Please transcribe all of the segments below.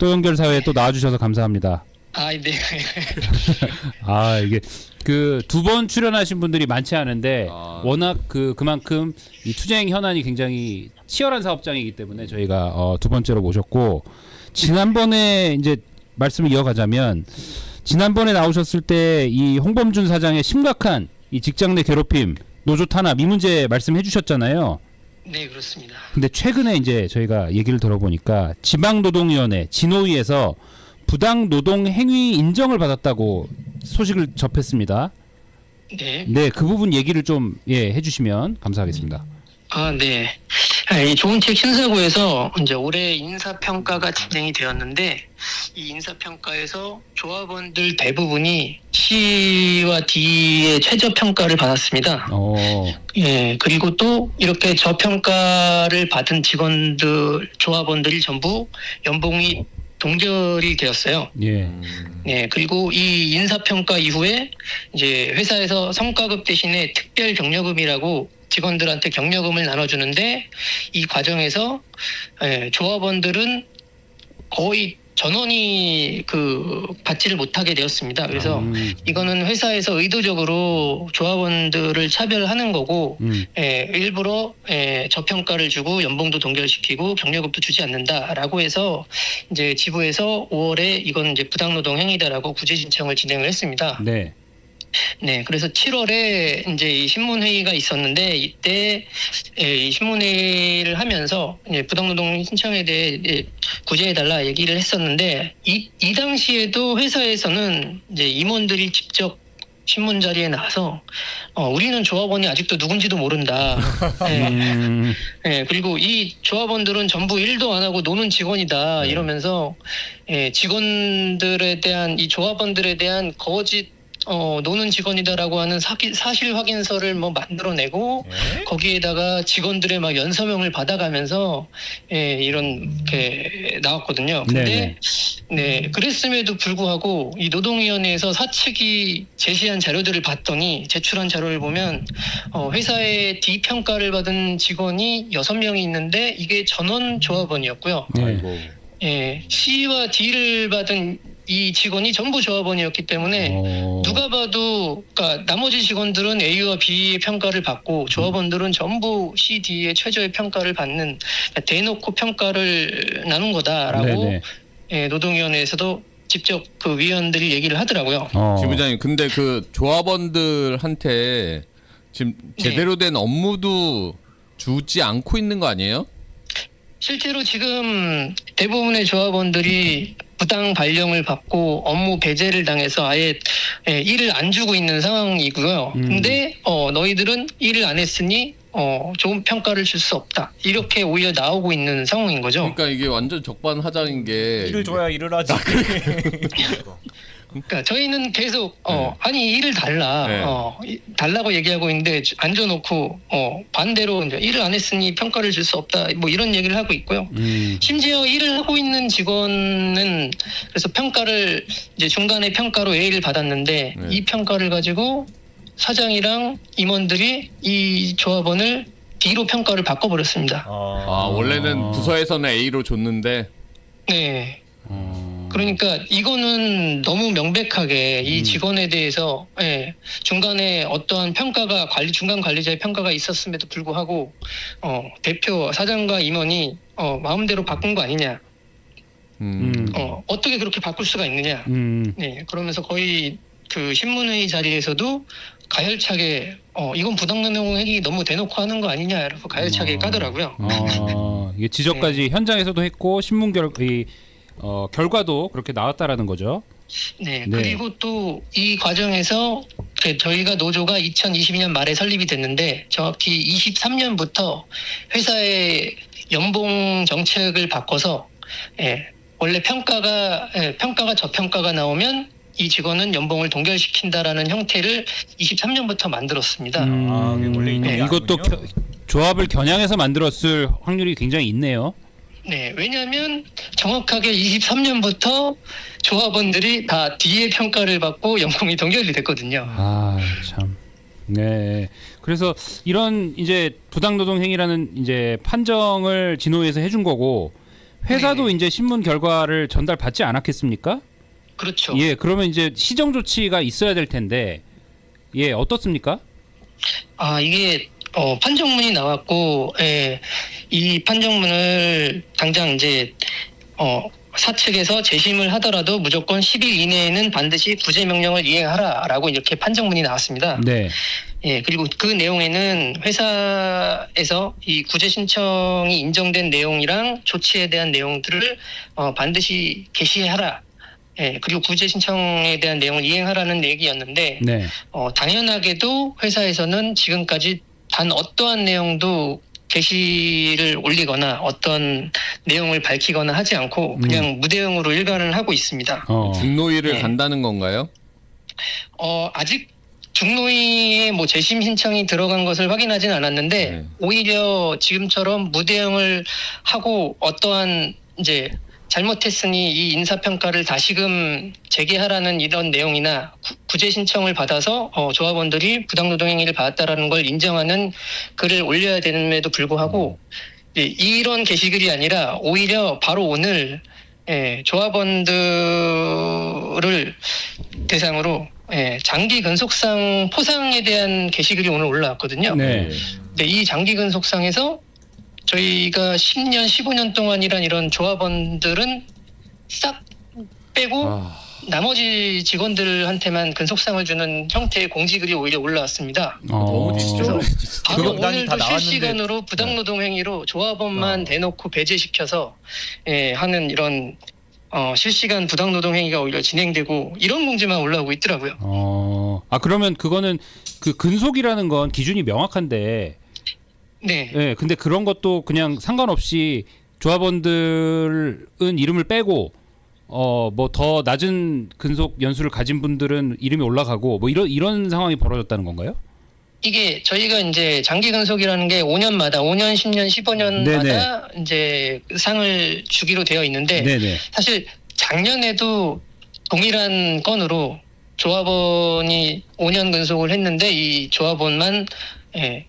또 연결 사회에 또 나와주셔서 감사합니다. 아, 네. 아 이게 그 두 번 출연하신 분들이 많지 않은데 아. 워낙 그 그만큼 이 투쟁 현안이 굉장히 치열한 사업장이기 때문에 저희가 어, 두 번째로 모셨고 지난번에 이제 말씀을 이어가자면 지난번에 나오셨을 때 이 홍범준 사장의 심각한 이 직장 내 괴롭힘 노조 탄압 이 문제 말씀해 주셨잖아요. 네, 그렇습니다. 근데 최근에 이제 저희가 얘기를 들어보니까 지방노동위원회 진호위에서 부당 노동 행위 인정을 받았다고 소식을 접했습니다. 네. 네, 그 부분 얘기를 좀 예, 해주시면 감사하겠습니다. 아, 네. 아, 이 좋은 책 신사고에서 이제 올해 인사평가가 진행이 되었는데 이 인사평가에서 조합원들 대부분이 C와 D의 최저 평가를 받았습니다. 어, 예, 그리고 또 이렇게 저평가를 받은 직원들, 조합원들이 전부 연봉이 동결이 되었어요. 예, 네, 그리고 이 인사평가 이후에 이제 회사에서 성과급 대신에 특별 격려금이라고 직원들한테 격려금을 나눠주는데 이 과정에서 예, 조합원들은 거의 전원이 그 받지를 못하게 되었습니다. 그래서 음, 이거는 회사에서 의도적으로 조합원들을 차별하는 거고 음, 예, 일부러 예, 저평가를 주고 연봉도 동결시키고 경력급도 주지 않는다라고 해서 이제 지부에서 5월에 이건 이제 부당노동 행위다라고 구제 신청을 진행을 했습니다. 네, 네, 그래서 7월에 이제 이 신문 회의가 있었는데 이때 예, 이 신문 회의를 하면서 이제 부당노동 신청에 대해 이제 구제해달라 얘기를 했었는데 이, 이 당시에도 회사에서는 이제 임원들이 직접 신문 자리에 나와서 어, 우리는 조합원이 아직도 누군지도 모른다. 예, 음, 예, 그리고 이 조합원들은 전부 일도 안 하고 노는 직원이다 이러면서 예, 직원들에 대한 이 조합원들에 대한 거짓 어, 노는 직원이다라고 하는 사기, 사실 확인서를 뭐 만들어내고 거기에다가 직원들의 막 연서명을 받아가면서 예, 이런 게 나왔거든요. 근데 네, 그랬음에도 불구하고 이 노동위원회에서 사측이 제시한 자료들을 봤더니 제출한 자료를 보면 어, 회사의 D 평가를 받은 직원이 여섯 명이 있는데 이게 전원 조합원이었고요. 네, 아이고. 예, C와 D를 받은 이 직원이 전부 조합원이었기 때문에 어, 누가 봐도 그러니까 나머지 직원들은 A와 B의 평가를 받고 조합원들은 전부 C, D의 최저의 평가를 받는 그러니까 대놓고 평가를 나눈 거다라고 네네, 예, 노동위원회에서도 직접 그 위원들이 얘기를 하더라고요. 어, 지 부장님 근데 그 조합원들한테 지금 네. 제대로 된 업무도 주지 않고 있는 거 아니에요? 실제로 지금 대부분의 조합원들이 부당 발령을 받고 업무 배제를 당해서 아예 예, 일을 안 주고 있는 상황이고요. 음. 근데 어, 너희들은 일을 안 했으니 어, 좋은 평가를 줄 수 없다. 이렇게 오히려 나오고 있는 상황인 거죠. 그러니까 이게 완전 적반하장인 게 일을 줘야 일을 하지. 그러니까 저희는 계속 어, 아니 일을 달라 네. 어, 이- 달라고 얘기하고 있는데 앉아놓고 어, 반대로 이제 일을 안 했으니 평가를 줄 수 없다. 뭐 이런 얘기를 하고 있고요. 음, 심지어 일을 하고 있는 직원은 그래서 평가를 이제 중간에 평가로 A를 받았는데 네. 이 평가를 가지고 사장이랑 임원들이 이 조합원을 D로 평가를 바꿔버렸습니다. 아 원래는 부서에서는 A로 줬는데 네. 어, 그러니까 이거는 너무 명백하게 이 음. 직원에 대해서 예, 중간에 어떠한 평가가 관리 중간 관리자의 평가가 있었음에도 불구하고 어, 대표 사장과 임원이 어, 마음대로 바꾼 거 아니냐? 음. 음, 어, 어떻게 그렇게 바꿀 수가 있느냐? 음, 네, 그러면서 거의 그 신문회의 자리에서도 가열차게 어 이건 부당노동 행위 너무 대놓고 하는 거 아니냐라고 가열차게 어. 까더라고요. 어, 이게 지적까지 현장에서도 했고 신문 결, 이, 어, 결과도 그렇게 나왔다라는 거죠. 네, 네. 그리고 또 이 과정에서 그 저희가 노조가 2022년 말에 설립이 됐는데 정확히 23년부터 회사의 연봉 정책을 바꿔서 예, 원래 평가가 예, 평가가 저평가가 나오면 이 직원은 연봉을 동결시킨다라는 형태를 23년부터 만들었습니다. 음, 아, 원래 있는 게 이것도 아니군요. 겨- 조합을 겨냥해서 만들었을 확률이 굉장히 있네요. 네, 왜냐하면 정확하게 23년부터 조합원들이 다 D의 평가를 받고 연봉이 동결이 됐거든요. 아, 참. 네. 그래서 이런 이제 부당노동 행위라는 이제 판정을 진호에서 해준 거고 회사도 네. 이제 신문 결과를 전달받지 않았겠습니까? 그렇죠. 예, 그러면 이제 시정 조치가 있어야 될 텐데, 예, 어떻습니까? 아 이게 어, 판정문이 나왔고 예, 이 판정문을 당장 이제 어, 사측에서 재심을 하더라도 무조건 10일 이내에는 반드시 구제 명령을 이행하라라고 이렇게 판정문이 나왔습니다. 네, 예, 그리고 그 내용에는 회사에서 이 구제 신청이 인정된 내용이랑 조치에 대한 내용들을 어, 반드시 게시하라. 예, 그리고 구제 신청에 대한 내용을 이행하라는 얘기였는데 네, 어, 당연하게도 회사에서는 지금까지 단 어떠한 내용도 게시를 올리거나 어떤 내용을 밝히거나 하지 않고 그냥 무대응으로 일관을 하고 있습니다. 어, 중노위를 네. 간다는 건가요? 어, 아직 중노위에 뭐 재심 신청이 들어간 것을 확인하진 않았는데 네. 오히려 지금처럼 무대응을 하고 어떠한 이제 잘못했으니 이 인사평가를 다시금 재개하라는 이런 내용이나 구- 구제 신청을 받아서 어, 조합원들이 부당노동행위를 받았다라는 걸 인정하는 글을 올려야 되는데도 불구하고 예, 이런 게시글이 아니라 오히려 바로 오늘 예, 조합원들을 대상으로 예, 장기 근속상 포상에 대한 게시글이 오늘 올라왔거든요. 네. 근데 이 장기 근속상에서 저희가 10년, 15년 동안이란 이런 조합원들은 싹 빼고 아, 나머지 직원들한테만 근속상을 주는 형태의 공지글이 오히려 올라왔습니다. 너무 바로 그 명단이 다 오늘도 나왔는데- 실시간으로 부당노동 행위로 조합원만 어. 대놓고 배제시켜서 예, 하는 이런 어, 실시간 부당노동 행위가 오히려 진행되고 이런 공지만 올라오고 있더라고요. 어, 아 그러면 그거는 그 근속이라는 건 기준이 명확한데, 네. 예, 근데 그런 것도 그냥 상관없이 조합원들은 이름을 빼고. 어 뭐 더 낮은 근속 연수를 가진 분들은 이름이 올라가고 뭐 이런 이런 상황이 벌어졌다는 건가요? 이게 저희가 이제 장기 근속이라는 게 5년마다 5년, 10년, 15년마다 이제 상을 주기로 되어 있는데 네네. 사실 작년에도 동일한 건으로 조합원이 5년 근속을 했는데 이 조합원만 예,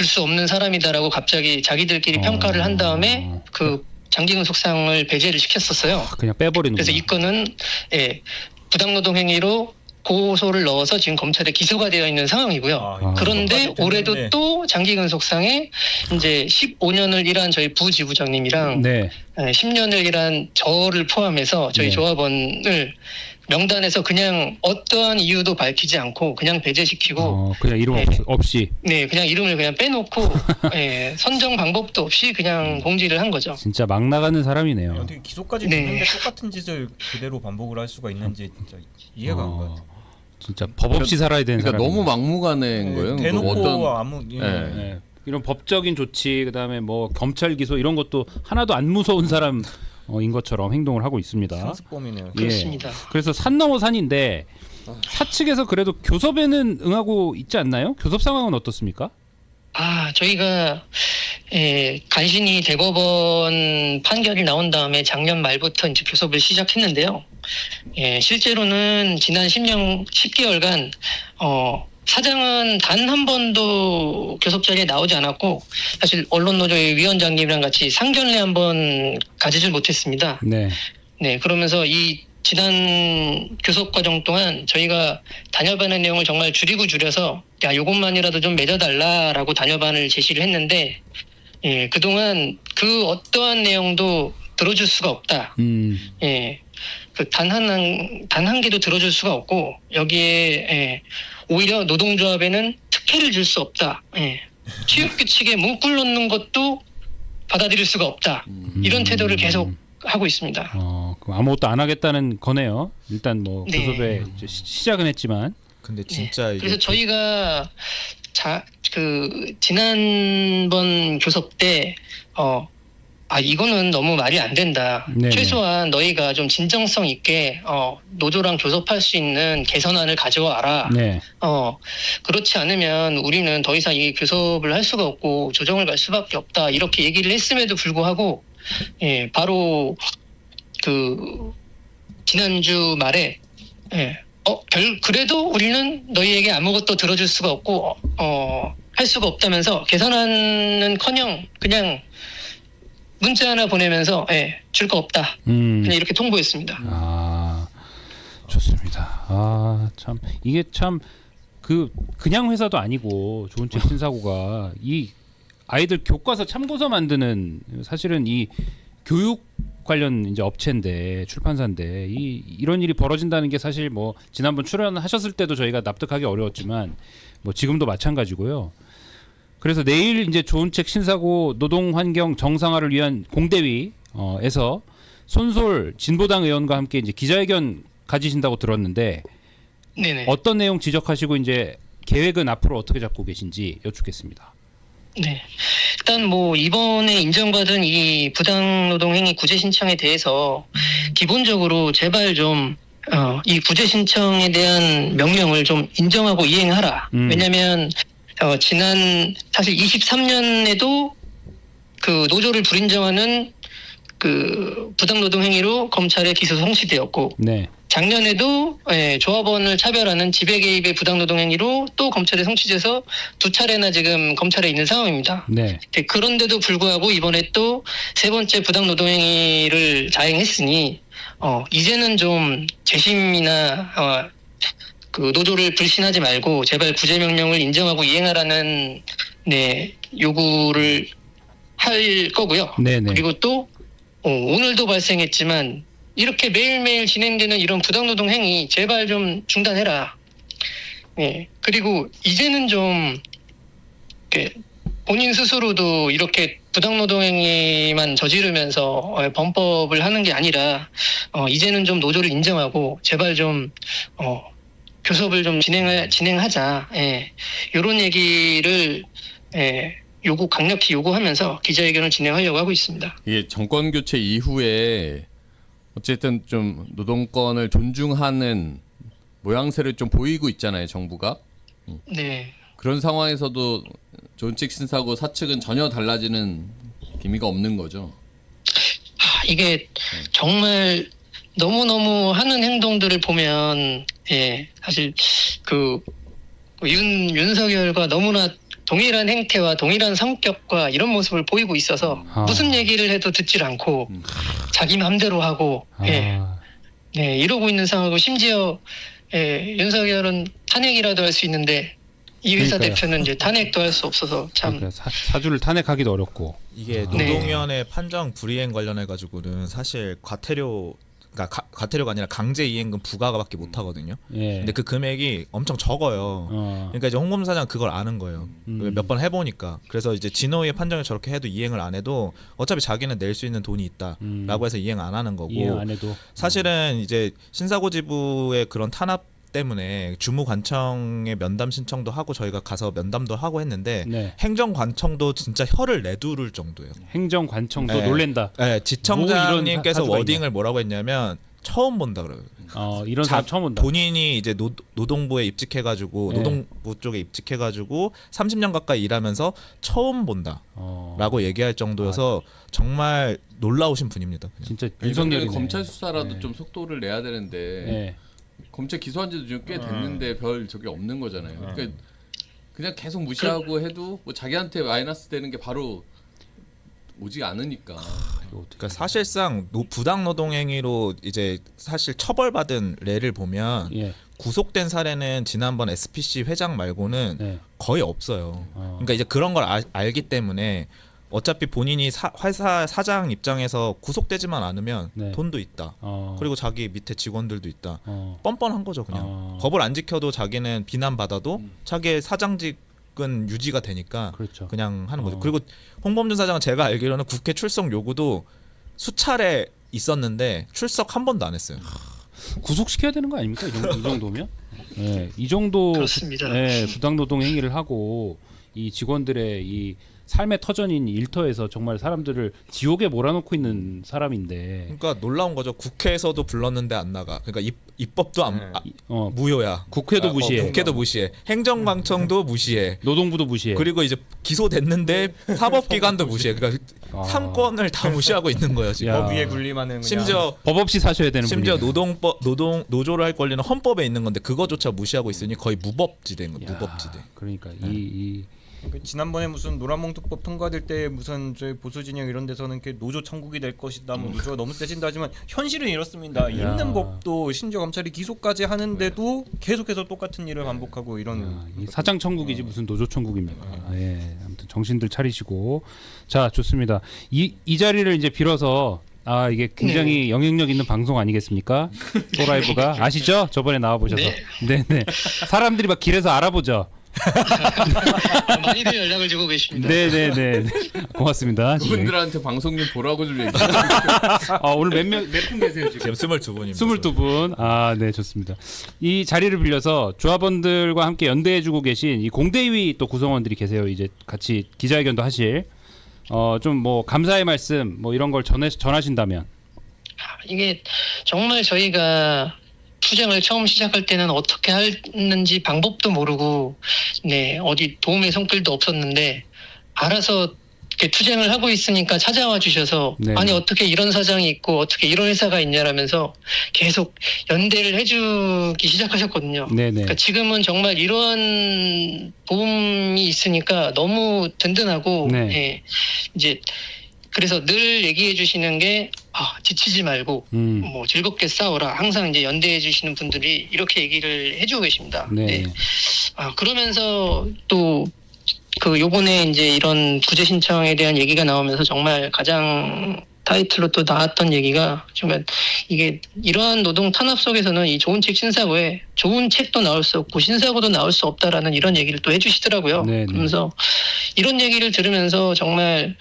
줄 수 없는 사람이다라고 갑자기 자기들끼리 어. 평가를 한 다음에 그 장기 근 속상을 배제를 시켰었어요. 그냥 빼버리는 그래서 이 건은 예, 부당노동 행위로 고소를 넣어서 지금 검찰에 기소가 되어 있는 상황이고요. 아. 그런데 올해도 됐는데. 또 장기 근 속상에 이제 15년을 일한 저희 부지부장님이랑 네. 예, 10년을 일한 저를 포함해서 저희 네. 조합원을 명단에서 그냥 어떠한 이유도 밝히지 않고 그냥 배제시키고 어, 그냥 이름 네. 없, 없이 네 그냥 이름을 그냥 빼놓고 예, 선정 방법도 없이 그냥 공지를 한 거죠. 진짜 막 나가는 사람이네요. 어떻게 기소까지 네. 됐는데 똑같은 짓을 그대로 반복을 할 수가 있는지 진짜 이해가 안 어, 가요. 진짜 법 없이 살아야 되는 그러니까 사람. 너무 막무가내인 거예요. 그 대놓고 어떤 아무 예. 네. 네. 이런 법적인 조치 그다음에 뭐 경찰 기소 이런 것도 하나도 안 무서운 사람 인 것처럼 행동을 하고 있습니다. 상습범이네요. 예. 그렇습니다. 그래서 산 넘어 산인데 사측에서 그래도 교섭에는 응하고 있지 않나요? 교섭 상황은 어떻습니까? 아, 저희가 예, 간신히 대법원 판결이 나온 다음에 작년 말부터 이제 교섭을 시작했는데요. 예, 실제로는 지난 10년 10개월간 어 사장은 단 한 번도 교섭 자리에 나오지 않았고 사실 언론 노조의 위원장님이랑 같이 상견례 한 번 가지질 못했습니다. 네. 네, 그러면서 이 지난 교섭 과정 동안 저희가 단협안의 내용을 정말 줄이고 줄여서 야 요것만이라도 좀 맺어달라라고 단협안을 제시를 했는데 예, 그동안 그 어떠한 내용도 들어줄 수가 없다. 음. 예, 그 단 한 단 한 개도 들어줄 수가 없고 여기에 예, 오히려 노동조합에는 특혜를 줄 수 없다. 예, 취업 규칙에 문구를 넣는 것도 받아들일 수가 없다. 이런 태도를 계속 하고 있습니다. 어, 그럼 아무것도 안 하겠다는 거네요. 일단 뭐 네. 교섭에 시- 시작은 했지만 근데 진짜 이게 그래서 저희가 자 그 지난번 교섭 때 어. 아 이거는 너무 말이 안 된다. 네네. 최소한 너희가 좀 진정성 있게 어 노조랑 교섭할 수 있는 개선안을 가져와라. 네. 어 그렇지 않으면 우리는 더 이상 이 교섭을 할 수가 없고 조정을 갈 수밖에 없다. 이렇게 얘기를 했음에도 불구하고 예 바로 그 지난주 말에 예. 어, 별, 그래도 우리는 너희에게 아무것도 들어줄 수가 없고, 어, 할 수가 없다면서 개선안은 커녕 그냥 문자 하나 보내면서 예, 줄 거 없다. 음. 그냥 이렇게 통보했습니다. 아 좋습니다. 아 참 이게 참 그 그냥 회사도 아니고 좋은 책 신사고가 이 아이들 교과서 참고서 만드는 사실은 이 교육 관련 이제 업체인데 출판사인데 이 이런 일이 벌어진다는 게 사실 뭐 지난번 출연하셨을 때도 저희가 납득하기 어려웠지만 뭐 지금도 마찬가지고요. 그래서 내일 이제 좋은 책 신사고 노동 환경 정상화를 위한 공대위에서 손솔 진보당 의원과 함께 이제 기자회견 가지신다고 들었는데 네네. 어떤 내용 지적하시고 이제 계획은 앞으로 어떻게 잡고 계신지 여쭙겠습니다. 네. 일단 뭐 이번에 인정받은 이 부당노동 행위 구제 신청에 대해서 기본적으로 제발 좀 어, 이 구제 신청에 대한 명령을 좀 인정하고 이행하라. 음. 왜냐하면 어, 지난 사실 23년에도 그 노조를 불인정하는 그 부당노동 행위로 검찰에 기소 성시되었고 네. 작년에도 예, 조합원을 차별하는 지배 개입의 부당노동 행위로 또 검찰에 성취돼서 두 차례나 지금 검찰에 있는 상황입니다. 네. 네, 그런데도 불구하고 이번에 또 세 번째 부당노동 행위를 자행했으니 어, 이제는 좀 재심이나 어, 그 노조를 불신하지 말고 제발 구제 명령을 인정하고 이행하라는 네 요구를 할 거고요. 네, 네. 그리고 또 어, 오늘도 발생했지만 이렇게 매일매일 진행되는 이런 부당노동 행위 제발 좀 중단해라. 예. 그리고 이제는 좀 본인 스스로도 이렇게 부당노동 행위만 저지르면서 어, 범법을 하는 게 아니라 어, 이제는 좀 노조를 인정하고 제발 좀 어, 교섭을 좀 진행 진행하자. 예. 이런 얘기를 예, 요구 강력히 요구하면서 기자회견을 진행하려고 하고 있습니다. 이게 정권 교체 이후에 어쨌든 좀 노동권을 존중하는 모양새를 좀 보이고 있잖아요, 정부가. 네. 그런 상황에서도 존칙 신사고 사측은 전혀 달라지는 기미가 없는 거죠. 하, 이게 정말 너무 너무 하는 행동들을 보면 예 사실 그 윤 윤석열과 너무나 동일한 행태와 동일한 성격과 이런 모습을 보이고 있어서 아. 무슨 얘기를 해도 듣질 않고 음. 자기 맘대로 하고 예 아, 네, 이러고 있는 상황이고 심지어 예, 윤석열은 탄핵이라도 할 수 있는데 이 회사 그러니까요. 대표는 이제 탄핵도 할 수 없어서 참 그러니까 사, 사주를 탄핵하기도 어렵고. 이게 아. 노동위원회 판정 불이행 관련해 가지고는 사실 과태료 그러니까 가, 과태료가 아니라 강제 이행금 부과가밖에 못 하거든요. 예. 근데 그 금액이 엄청 적어요. 어. 그러니까 이제 홍범 사장 그걸 아는 거예요. 음. 몇 번 해보니까 그래서 이제 진호의 판정을 저렇게 해도 이행을 안 해도 어차피 자기는 낼 수 있는 돈이 있다라고 음. 해서 이행 안 하는 거고 이해 안 해도 사실은 이제 신사고지부의 그런 탄압 때문에 주무관청에 면담 신청도 하고 저희가 가서 면담도 하고 했는데 네. 행정관청도 진짜 혀를 내두를 정도예요. 행정관청도 네. 놀랜다. 네, 지청장님께서 뭐 워딩을 뭐라고 했냐면 처음 본다 그래요. 어, 이런 사람 처음 본다. 본인이 이제 노, 노동부에 입직해가지고 네. 노동부 쪽에 입직해가지고 30년 가까이 일하면서 처음 본다라고 어, 얘기할 정도여서 정말 놀라우신 분입니다. 그냥. 진짜 윤석열이 검찰 수사라도 네. 좀 속도를 내야 되는데 네. 검찰 기소한 지도 지금 꽤 됐는데 별 적이 없는 거잖아요. 그러니까 그냥 계속 무시하고 해도 뭐 자기한테 마이너스 되는 게 바로 오지 않으니까. 그러니까 사실상 노, 부당 노동 행위로 이제 사실 처벌받은例를 보면 예. 구속된 사례는 지난번 SPC 회장 말고는 네. 거의 없어요. 어. 그러니까 이제 그런 걸 알, 알기 때문에 어차피 본인이 사, 회사 사장 입장에서 구속되지만 않으면 네. 돈도 있다. 어. 그리고 자기 밑에 직원들도 있다. 어. 뻔뻔한 거죠 그냥. 어. 법을 안 지켜도 자기는 비난받아도 음. 자기의 사장직은 유지가 되니까 그렇죠. 그냥 하는 거죠. 어. 그리고 홍범준 사장은 제가 알기로는 국회 출석 요구도 수차례 있었는데 출석 한 번도 안 했어요. 구속시켜야 되는 거 아닙니까? 이, 정도, 이 정도면? 예. 이 정도 그렇습니다. 예, 부당노동 행위를 하고 이 직원들의 이 삶의 터전인 일터에서 정말 사람들을 지옥에 몰아넣고 있는 사람인데 그러니까 놀라운 거죠. 국회에서도 불렀는데 안 나가. 그러니까 입, 입법도 안 네. 아, 이- 어, 무효야. 국회도 아, 어, 무시해. 국회도 무시해. 행정방청도 무시해. 노동부도 무시해. 그리고 이제 기소됐는데 사법기관도 무시해. 그러니까 아. 삼권을 다 무시하고 있는 거예요 지금. 야. 법 위에 군림하는 그냥 심지어 법 없이 사셔야 되는 심지어 분이네. 노동법 노동 노조를 할 권리는 헌법에 있는 건데 그거조차 무시하고 있으니 거의 무법지대인 거예요. 야, 무법지대. 그러니까 네. 이, 이 그 지난번에 무슨 노란봉투법 통과될 때 무슨 저희 보수 진영 이런 데서는 이렇게 노조 천국이 될 것이다. 뭐 노조가 너무 세진다 하지만 현실은 이렇습니다. 야. 있는 법도 심지어 검찰이 기소까지 하는데도 계속해서 똑같은 일을 반복하고 이런 아, 이 사장 천국이지 무슨 노조 천국입니까? 아, 예, 아무튼 정신들 차리시고 자 좋습니다. 이 이 자리를 이제 빌어서 아 이게 굉장히 영향력 있는 방송 아니겠습니까? 또라이브가 아시죠? 저번에 나와 보셔서 네, 네. 사람들이 막 길에서 알아보죠. 많이들 연락을 주고 계십니다. 네, 네, 네. 고맙습니다. 그분들한테 방송님 보라고 좀 얘기해. 아, 오늘 몇 명 몇 분 계세요 지금? 지금 22분입니다. 22분. 아, 네, 좋습니다. 이 자리를 빌려서 조합원들과 함께 연대해주고 계신 이 공대위 또 구성원들이 계세요. 이제 같이 기자회견도 하실. 어, 좀 뭐 감사의 말씀 뭐 이런 걸 전해 전하신다면. 이게 정말 저희가 투쟁을 처음 시작할 때는 어떻게 하는지 방법도 모르고 네 어디 도움의 손길도 없었는데 알아서 이렇게 투쟁을 하고 있으니까 찾아와 주셔서 네. 아니 어떻게 이런 사장이 있고 어떻게 이런 회사가 있냐라면서 계속 연대를 해주기 시작하셨거든요. 네, 네. 그러니까 지금은 정말 이러한 도움이 있으니까 너무 든든하고 네. 예, 이제 그래서 늘 얘기해 주시는 게 아, 지치지 말고 음. 뭐 즐겁게 싸워라. 항상 이제 연대해 주시는 분들이 이렇게 얘기를 해주고 계십니다. 네. 아, 그러면서 또 그 요번에 이제 이런 구제 신청에 대한 얘기가 나오면서 정말 가장 타이틀로 또 나왔던 얘기가 정말 이게 이러한 노동 탄압 속에서는 이 좋은 책 신사고에 좋은 책도 나올 수 없고 신사고도 나올 수 없다라는 이런 얘기를 또 해주시더라고요. 네, 네. 그러면서 이런 얘기를 들으면서 정말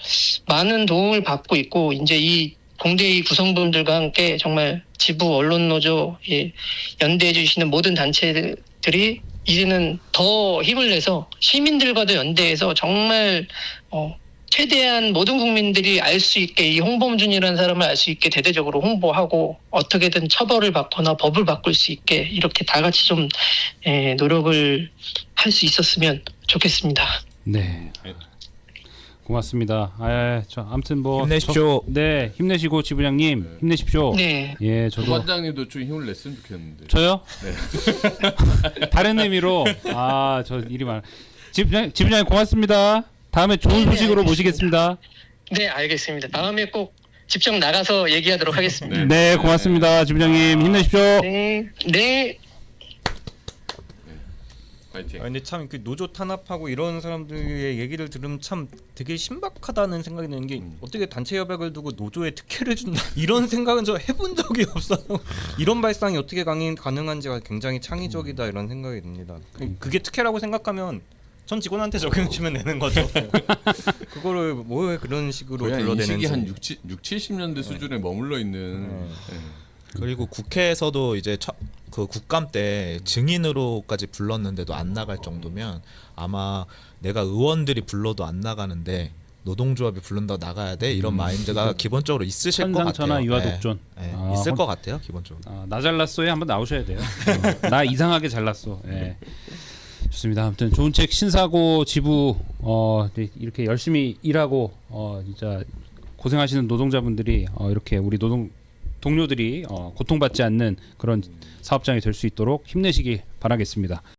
많은 도움을 받고 있고 이제 이 공대의 구성분들과 함께 정말 지부 언론 노조 예, 연대해 주시는 모든 단체들이 이제는 더 힘을 내서 시민들과도 연대해서 정말 어, 최대한 모든 국민들이 알 수 있게 이 홍범준이라는 사람을 알 수 있게 대대적으로 홍보하고 어떻게든 처벌을 받거나 법을 바꿀 수 있게 이렇게 다 같이 좀 예, 노력을 할 수 있었으면 좋겠습니다. 네. 고맙습니다. 아, 저 아무튼 뭐 힘내십시오. 저- 네, 힘내시고 지부장님 힘내십시오. 네. 예, 저도 부관장님도 좀 힘을 냈으면 좋겠는데. 저요? 다른 의미로 아, 저 일이 많아. 지부장 지부장님 고맙습니다. 다음에 좋은 네, 소식으로 알겠습니다. 모시겠습니다. 네, 알겠습니다. 다음에 꼭 직접 나가서 얘기하도록 하겠습니다. 네, 고맙습니다. 지부장님 힘내십시오. 네, 네. 파이팅. 아, 근데 참 그 노조 탄압하고 이런 사람들의 얘기를 들으면 참 되게 신박하다는 생각이 드는 게 음. 어떻게 단체 협약을 두고 노조에 특혜를 준다 이런 생각은 저 해본 적이 없어요. 이런 발상이 어떻게 가능한지가 굉장히 창의적이다 이런 생각이 듭니다. 그- 그게 특혜라고 생각하면 전 직원한테 적용 주면 되는 거죠. 그거를 뭐 그런 식으로 거의 한. 인식이 한 6, 6 70년대 수준에 머물러 있는 네. 예. 그리고 국회에서도 이제 처, 그 국감 때 증인으로까지 불렀는데도 안 나갈 정도면 아마 내가 의원들이 불러도 안 나가는데 노동조합이 부른다고 나가야 돼 이런 마인드가 기본적으로 있으실 것 천상천하 같아요. 유아 네. 독존. 네, 아, 있을 혼- 것 같아요 기본적으로. 아, 나 잘났어에 한번 나오셔야 돼요. 어, 나 이상하게 잘났어. 예. 좋습니다. 아무튼 좋은 책 신사고 지부 어 네, 이렇게 열심히 일하고 어 진짜 고생하시는 노동자분들이 어 이렇게 우리 노동 동료들이 어 고통받지 않는 그런 사업장이 될 수 있도록 힘내시기 바라겠습니다.